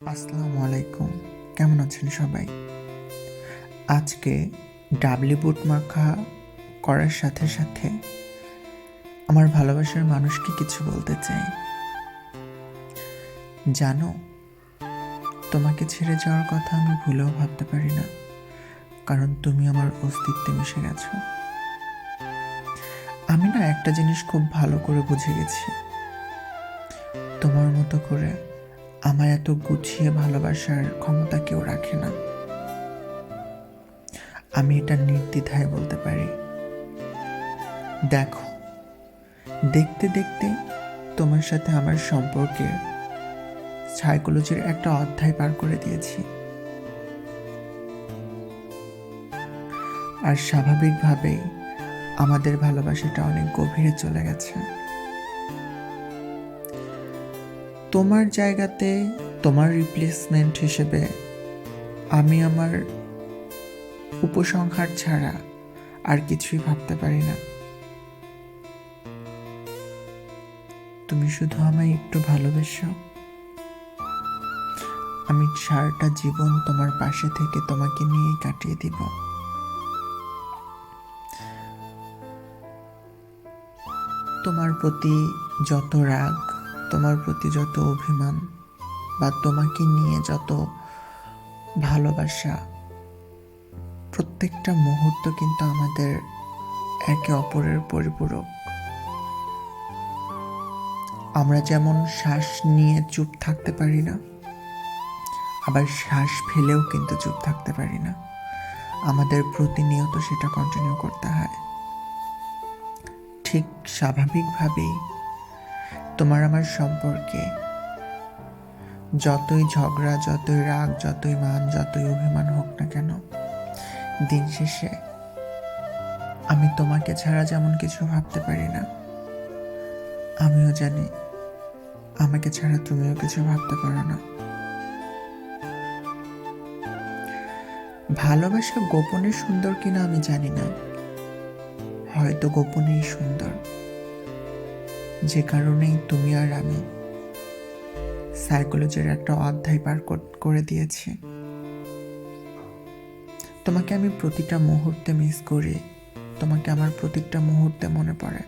আসসালামু আলাইকুম। কেমন আছেন সবাই? আজকে ডাবলি বুট মাখা করার সাথে সাথে আমার ভালোবাসার মানুষকে কিছু বলতে চাই। জানো, তোমাকে ছেড়ে যাওয়ার কথা আমি ভুলেও ভাবতে পারি না, কারণ তুমি আমার অস্তিত্বে মিশে গেছো। আমি না একটা জিনিস খুব ভালো করে বুঝে গেছি। তোমার মতো করে আমার এত গুছিয়ে ভালোবাসার ক্ষমতা কেউ রাখে না। আমি এটা নির্দ্বিধায় বলতে পারি। দেখো, দেখতে দেখতে তোমার সাথে আমার সম্পর্কে সাইকোলজির একটা অধ্যায় পার করে দিয়েছি। আর স্বাভাবিকভাবেই আমাদের ভালোবাসাটা অনেক গভীরে চলে গেছে। তোমার জায়গাতে তোমার রিপ্লেসমেন্ট হিসেবে আমি আমার উপসংহার ছাড়া আর কিছুই ভাবতে পারি না। তুমি শুধু আমায় একটু ভালোবেসো। আমি সারাটা জীবন তোমার পাশে থেকে তোমাকে নিয়েই কাটিয়ে দিব। তোমার প্রতি যত রাগ তোমার প্রতি যত অভিমান বা তোমাকে নিয়ে যত ভালোবাসা, প্রত্যেকটা মুহূর্ত কিন্তু আমাদের একে অপরের পরিপূরক। আমরা যেমন শ্বাস নিয়ে চুপ থাকতে পারি না, আবার শ্বাস ফেলেও কিন্তু চুপ থাকতে পারি না। আমাদের প্রতিনিয়ত সেটা কন্টিনিউ করতে হয়। ঠিক স্বাভাবিকভাবেই তোমার আমার সম্পর্কে। যতই ঝগড়া, যতই রাগ, যতই মান, যতই অভিমান হোক না কেন, দিন শেষে আমি তোমাকে ছাড়া যেমন কিছু ভাবতে পারি না, আমিও জানি আমাকে ছাড়া তুমিও কিছু ভাবতে পারো না। ভালোবাসা গোপনে সুন্দর কিনা আমি জানি না। হয়তো গোপনেই সুন্দর। যে কারণেই তুমি আর আমি সাইকোলজির একটা অধ্যায় পার কর- দিয়েছি। তোমাকে আমি প্রতিটা মুহূর্তে মিস করি। তোমাকে আমার প্রতিটা মুহূর্তে মনে পড়ে।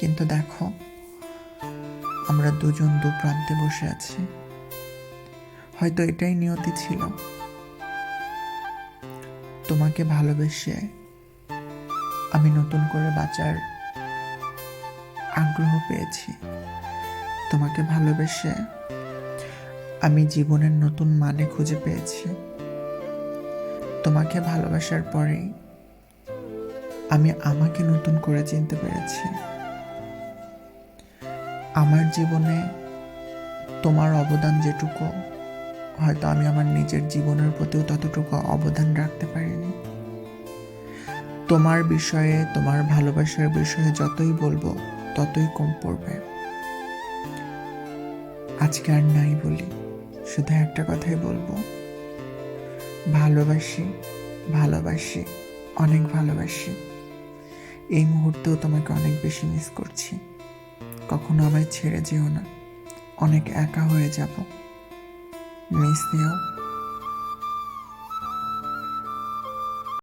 কিন্তু দেখো, আমরা দুজন দু প্রান্তে বসে আছি। হয়তো এটাই নিয়তি ছিল। তোমাকে ভালোবেসে আমি নতুন করে বাঁচার আগ্রহ পেয়েছি। তোমাকে ভালোবেসে আমি জীবনের নতুন মানে খুঁজে পেয়েছি। তোমাকে ভালোবাসার পরেই আমি আমাকে নতুন করে চিনতে পেরেছি। আমার জীবনে তোমার অবদান যেটুকু, হয়তো আমি আমার নিজের জীবনের প্রতিও ততটুকু অবদান রাখতে পারিনি। তোমার বিষয়ে, তোমার ভালোবাসার বিষয়ে যতই বলব ততই কম পড়বে। আজকে আর নাই বলি, শুধু একটা কথাই বলব। ভালোবাসি ভালোবাসি, অনেক ভালোবাসি। এই মুহূর্তেও তোমাকে অনেক বেশি মিস করছি। কখনো আমায় ছেড়ে যেও না, অনেক একা হয়ে যাব। মিস নিও